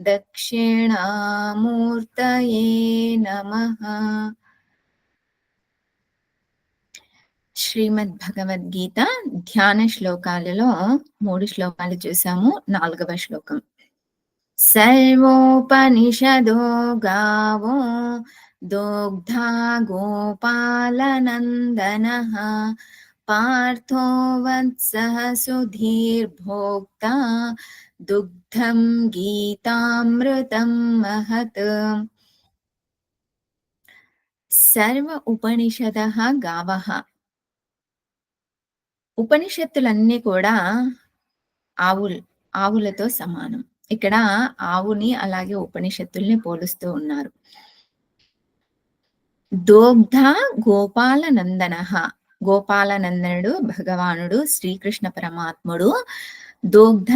దక్షిణామూర్తయే నమ. శ్రీమద్ భగవద్గీత ధ్యాన శ్లోకాలలో మూడు శ్లోకాలు చూసాము. నాలుగవ శ్లోకం. సర్వోపనిషదో గావో దోగ్ధా గోపాలనందన. పార్థో వత్సః సుధీర్భోక్తా దుగ్ధం గీతామృతం మహత్ సర్వ ఉపనిషద గావ ఉపనిషత్తులన్నీ కూడా ఆవులు ఆవులతో సమానం. ఇక్కడ ఆవుని అలాగే ఉపనిషత్తుల్ని పోలుస్తూ ఉన్నారు. దోగ్ధ గోపాల నందన గోపాలనందనుడు భగవానుడు శ్రీకృష్ణ పరమాత్ముడు దోగ్ధ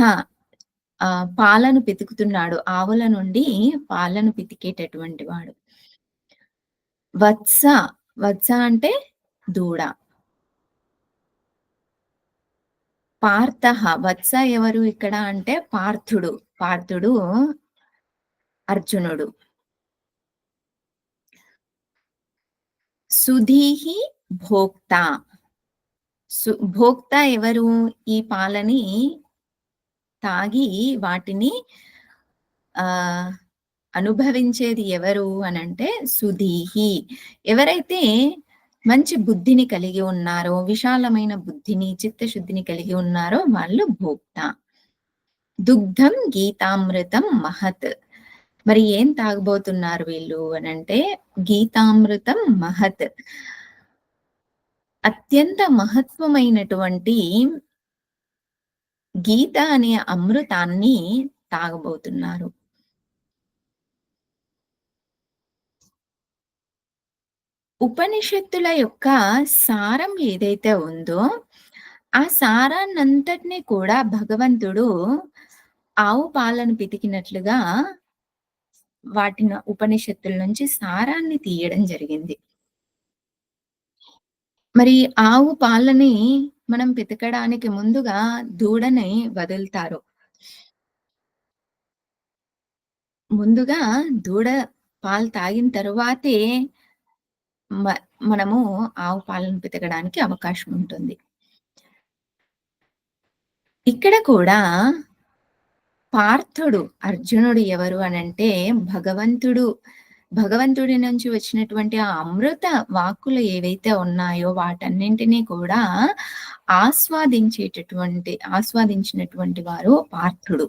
పాలను పితుకుతున్నాడు. ఆవుల నుండి పాలను పితికేటటువంటి వాడు. వత్స వత్స అంటే దూడ. పార్థ వత్స ఎవరు ఇక్కడ అంటే పార్థుడు. పార్థుడు అర్జునుడు. సుధీహి భోక్త. సు భోక్త ఎవరు? ఈ పాలని తాగి వాటిని ఆ అనుభవించేది ఎవరు అనంటే సుధీహి. ఎవరైతే మంచి బుద్ధిని కలిగి ఉన్నారో విశాలమైన బుద్ధిని చిత్తశుద్ధిని కలిగి ఉన్నారో వాళ్ళు భోక్త. దుగ్ధం గీతామృతం మహత్. మరి ఏం తాగబోతున్నారు వీళ్ళు అనంటే గీతామృతం మహత్. అత్యంత మహత్వమైనటువంటి గీత అనే అమృతాన్ని తాగబోతున్నారు. ఉపనిషత్తుల యొక్క సారం ఏదైతే ఉందో ఆ సారాన్నంతటినీ కూడా భగవంతుడు ఆవు పాలను పితికినట్లుగా వాటిని ఉపనిషత్తుల నుంచి సారాన్ని తీయడం జరిగింది. మరి ఆవు పాలని మనం పితకడానికి ముందుగా దూడని వదులుతారు. ముందుగా దూడ పాలు తాగిన తరువాతే మనము ఆవు పాలను పితకడానికి అవకాశం ఉంటుంది. ఇక్కడ కూడా పార్థుడు అర్జునుడు ఎవరు అనంటే భగవంతుడు. భగవంతుడి నుంచి వచ్చినటువంటి ఆ అమృత వాక్కులు ఏవైతే ఉన్నాయో వాటన్నింటినీ కూడా ఆస్వాదించేటటువంటి ఆస్వాదించినటువంటి వారు పార్థుడు.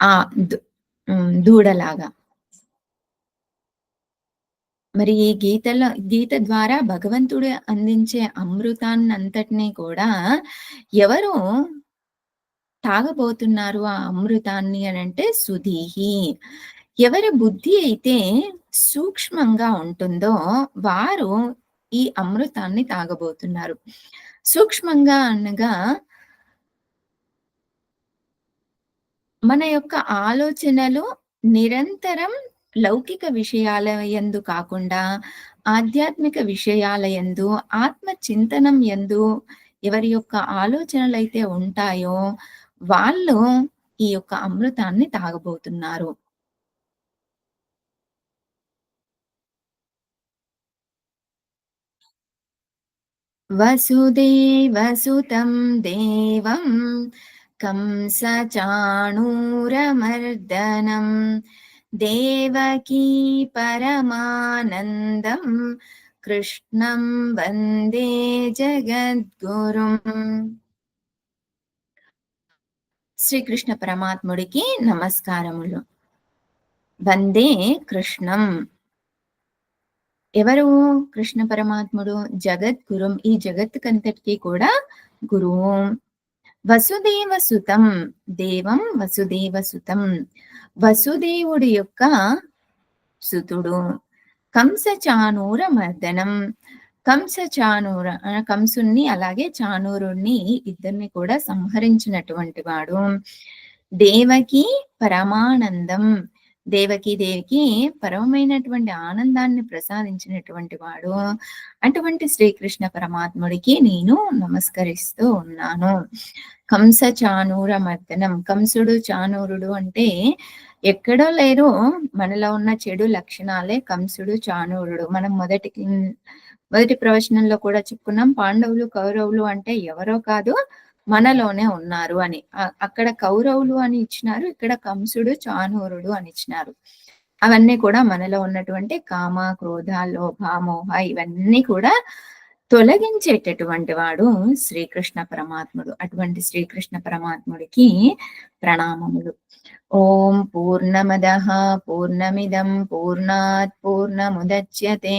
ఆ దూడలాగా. మరి ఈ గీతలో గీత ద్వారా భగవంతుడు అందించే అమృతాన్నంతటినీ కూడా ఎవరు తాగబోతున్నారు ఆ అమృతాన్ని అని అంటే సుధీహి. ఎవరి బుద్ధి అయితే సూక్ష్మంగా ఉంటుందో వారు ఈ అమృతాన్ని తాగబోతున్నారు. సూక్ష్మంగా అనగా మన యొక్క ఆలోచనలు నిరంతరం లౌకిక విషయాల ఎందు కాకుండా ఆధ్యాత్మిక విషయాల ఎందు ఆత్మ చింతనం ఎందు ఎవరి యొక్క ఆలోచనలు అయితే ఉంటాయో వాళ్ళు ఈ యొక్క అమృతాన్ని తాగబోతున్నారు. వసుదేవసుతం దేవం కంసచాణూరమర్దనం దేవకీ పరమానందం కృష్ణం వందే జగద్గురుం శ్రీకృష్ణ పరమాత్ముడికి నమస్కారములు వందే కృష్ణం ఎవరు? కృష్ణ పరమాత్ముడు జగద్గురుం ఈ జగత్తుకంతటికి కూడా గురువు. వసుదేవ సుతం దేవం వసుదేవ సుతం వసుదేవుడి యొక్క సుతుడు. కంస చానూర మర్దనం కంస చానూర కంసుణ్ణి అలాగే చానూరుణ్ణి ఇద్దరిని కూడా సంహరించినటువంటి వాడు. దేవకి పరమానందం. దేవకి దేవికి పరమమైనటువంటి ఆనందాన్ని ప్రసాదించినటువంటి వాడు. అటువంటి శ్రీకృష్ణ పరమాత్ముడికి నేను నమస్కరిస్తూ ఉన్నాను. కంస చానూర మర్దనం. కంసుడు చానూరుడు అంటే ఎక్కడో లేరు మనలో ఉన్న చెడు లక్షణాలే కంసుడు చానూరుడు మనం మొదటి మొదటి ప్రవచనంలో కూడా చెప్పుకున్నాం పాండవులు కౌరవులు అంటే ఎవరో కాదు మనలోనే ఉన్నారు అని. అక్కడ కౌరవులు అని ఇచ్చినారు ఇక్కడ కంసుడు చానూరుడు అని ఇచ్చినారు. అవన్నీ కూడా మనలో ఉన్నటువంటి కామ క్రోధ లోభ మోహ ఇవన్నీ కూడా తొలగించేటటువంటి వాడు శ్రీకృష్ణ పరమాత్ముడు. అటువంటి శ్రీకృష్ణ పరమాత్ముడికి ప్రణామములు. ఓం పూర్ణమద పూర్ణమిదం పూర్ణాత్ పూర్ణముద్యతే.